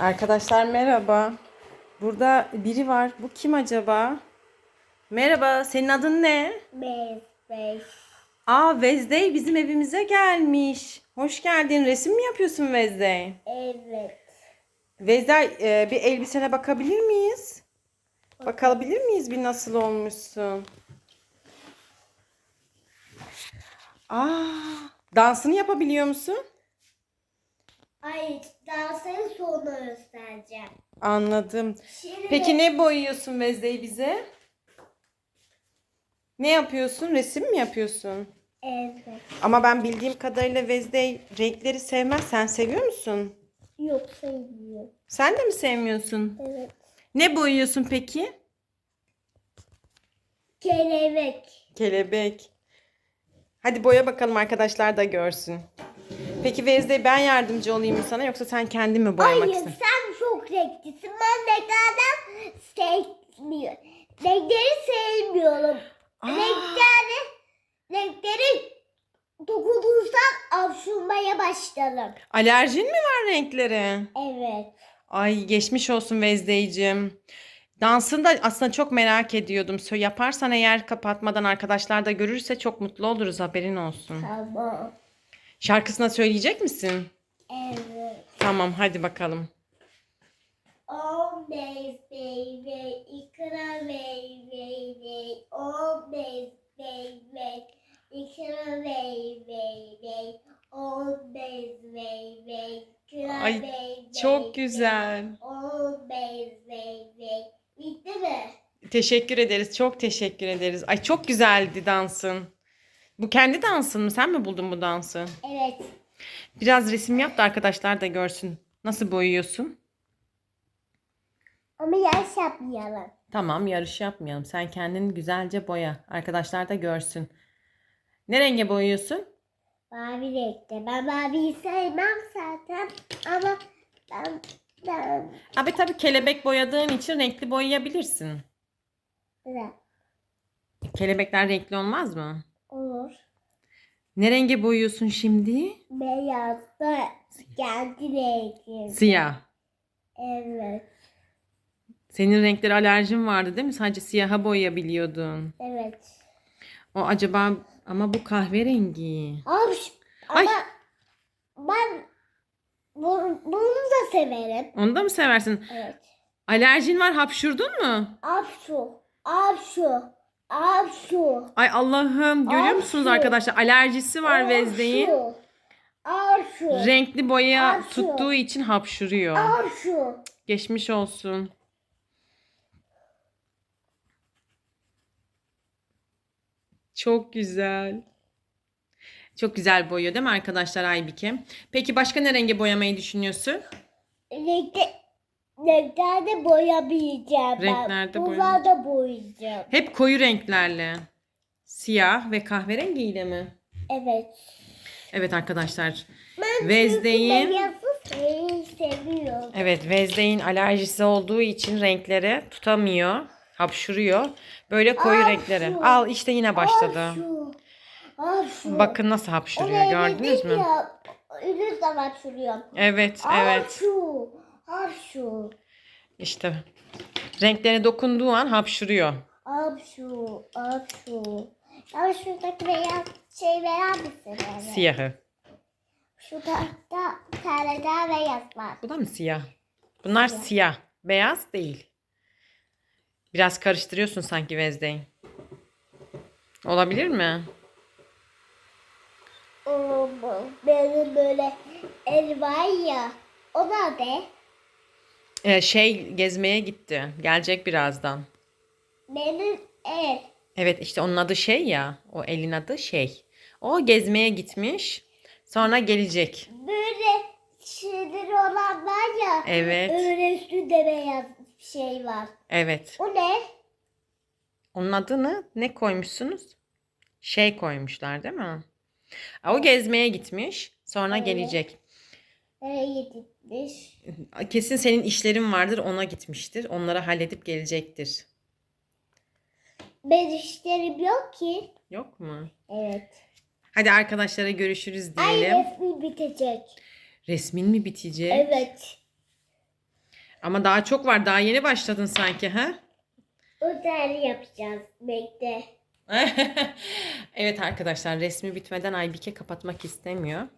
Arkadaşlar merhaba. Burada biri var. Bu kim acaba? Merhaba, senin adın ne? Beş. Aa, Vezdey bizim evimize gelmiş. Hoş geldin. Resim mi yapıyorsun Vezdey? Evet. Vezdey, e, bir elbisene bakabilir miyiz? Bakabilir miyiz bir nasıl olmuşsun? Aa, dansını yapabiliyor musun? Ay dansın sonra göstereceğim. Anladım. Şimdi Peki ne boyuyorsun Vezdey bize? Ne yapıyorsun? Resim mi yapıyorsun? Evet. Ama ben bildiğim kadarıyla Vezdey renkleri sevmez. Sen seviyor musun? Yok sevmiyorum. Sen de mi sevmiyorsun? Evet. Ne boyuyorsun peki? Kelebek. Kelebek. Hadi boya bakalım arkadaşlar da görsün. Peki Vezdey ben yardımcı olayım mı sana yoksa sen kendin mi boyamak Hayır istiyorsun? sen çok renklisin. Ben renklerden sevmiyorum. Renkleri sevmiyorum. Aa. Renkleri, renkleri dokunursak avşulmaya başlarım. Alerjin mi var renklere? Evet. Ay geçmiş olsun Vezdeyciğim. Dansını da aslında çok merak ediyordum. Yaparsan eğer kapatmadan arkadaşlar da görürse çok mutlu oluruz haberin olsun. Tamam. Şarkısına söyleyecek misin? Evet. Tamam hadi bakalım. On days, baby, ikra baby, on days, baby, ikra baby, on days, baby, ikra Ay, baby. Çok güzel. On days, baby. Bitti mi? Teşekkür ederiz. Çok teşekkür ederiz. Ay çok güzeldi dansın. Bu kendi dansın mı? Sen mi buldun bu dansı? Evet. Biraz resim yap da arkadaşlar da görsün. Nasıl boyuyorsun? Ama yaş yapmayalım. Tamam yarış yapmayalım. Sen kendini güzelce boya. Arkadaşlar da görsün. Ne renge boyuyorsun? Mavi renkte. Ben maviyi sevmem zaten. Ama ben, ben, Abi tabii kelebek boyadığın için renkli boyayabilirsin. ben. Kelebekler renkli olmaz mı? Olur. Ne renge boyuyorsun şimdi? Beyaz da kendi rengim. Siyah. Evet. Senin renkleri alerjin vardı değil mi? Sadece siyaha boyayabiliyordun. Evet. O acaba ama bu kahverengi. Abi, şu- Ay. ama ben bunu, bunu da severim. Onu da mı seversin? Evet. Alerjin var hapşurdun mu? Apşu. Apşu. Apşu. Ay Allah'ım görüyor musunuz Hapşu. arkadaşlar? Alerjisi var Vezde'yin. Apşu. Renkli boya Hapşu. tuttuğu için hapşuruyor. Apşu. Geçmiş olsun. Çok güzel. Çok güzel boyuyor değil mi arkadaşlar Aybike? Peki başka ne renge boyamayı düşünüyorsun? Renkte, renklerde boyamayacağım ben. Renklerde Bunlarda boyayacağım. Hep koyu renklerle. Siyah ve kahverengiyle mi? Evet. Evet arkadaşlar. Ben sev- seviyorum. Evet Vezde'in alerjisi olduğu için renkleri tutamıyor. Hapşuruyor. Böyle koyu Aa, renkleri. şu. Al işte yine başladı. Apşu. Apşu. Bakın nasıl hapşuruyor Oraya gördünüz dedim mü? Ya, ünlü zaman sürüyorum. Evet evet. Apşu. Apşu. İşte renklerine dokunduğu an hapşuruyor. Apşu. Apşu. Ama şuradaki beyaz şey verir misin? bana? Siyahı. Şurada da tane daha beyaz var. Bu da mı siyah? Bunlar siyah. Beyaz değil. Biraz karıştırıyorsun sanki Vezde'yi. Olabilir mi? Benim böyle el var ya. O da de. Ee, şey gezmeye gitti. Gelecek birazdan. Benim el. Evet işte onun adı şey ya. O elin adı şey. O gezmeye gitmiş. Sonra gelecek. Böyle şeyleri olan var ya. Evet. Öyle üstünde beyaz bir şey var. Evet. O ne? Onun adını ne koymuşsunuz? Şey koymuşlar değil mi? O gezmeye gitmiş. Sonra Evet. gelecek. Nereye gitmiş? Kesin senin işlerin vardır ona gitmiştir. Onları halledip gelecektir. Ben işlerim yok ki. Yok mu? Evet. Hadi arkadaşlara görüşürüz Ay diyelim. resmi bitecek. Resmin mi bitecek? Evet. Ama daha çok var. Daha yeni başladın sanki ha? Özel yapacağız. Bekle. evet arkadaşlar resmi bitmeden Aybike kapatmak istemiyor.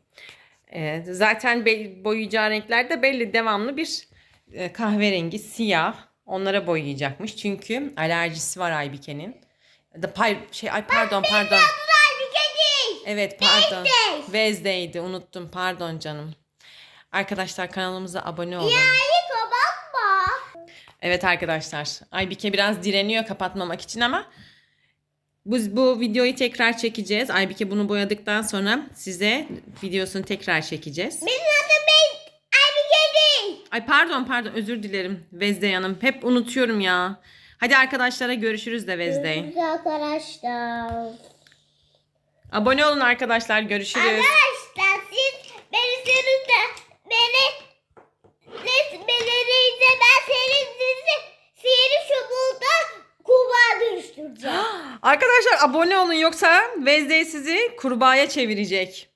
Ee, zaten boyayacağı renkler de belli. Devamlı bir e, kahverengi, siyah. Onlara boyayacakmış. Çünkü alerjisi var Aybike'nin. Da pay şey ay pardon pardon. Evet pardon. Wednesday'di unuttum. Pardon canım. Arkadaşlar kanalımıza abone olun. Hayır kapatma. Evet arkadaşlar. Aybike biraz direniyor kapatmamak için ama bu, bu videoyu tekrar çekeceğiz. Aybike bunu boyadıktan sonra size videosunu tekrar çekeceğiz. Benim adım ben. Ay bir kedi. Ay pardon pardon özür dilerim Vezdey Hanım. Hep unutuyorum ya. Hadi arkadaşlara görüşürüz de Vezdey. Görüşürüz arkadaşlar. Abone olun arkadaşlar görüşürüz. Arkadaşlar siz beni de beni Arkadaşlar abone olun yoksa Vezdey sizi kurbağaya çevirecek.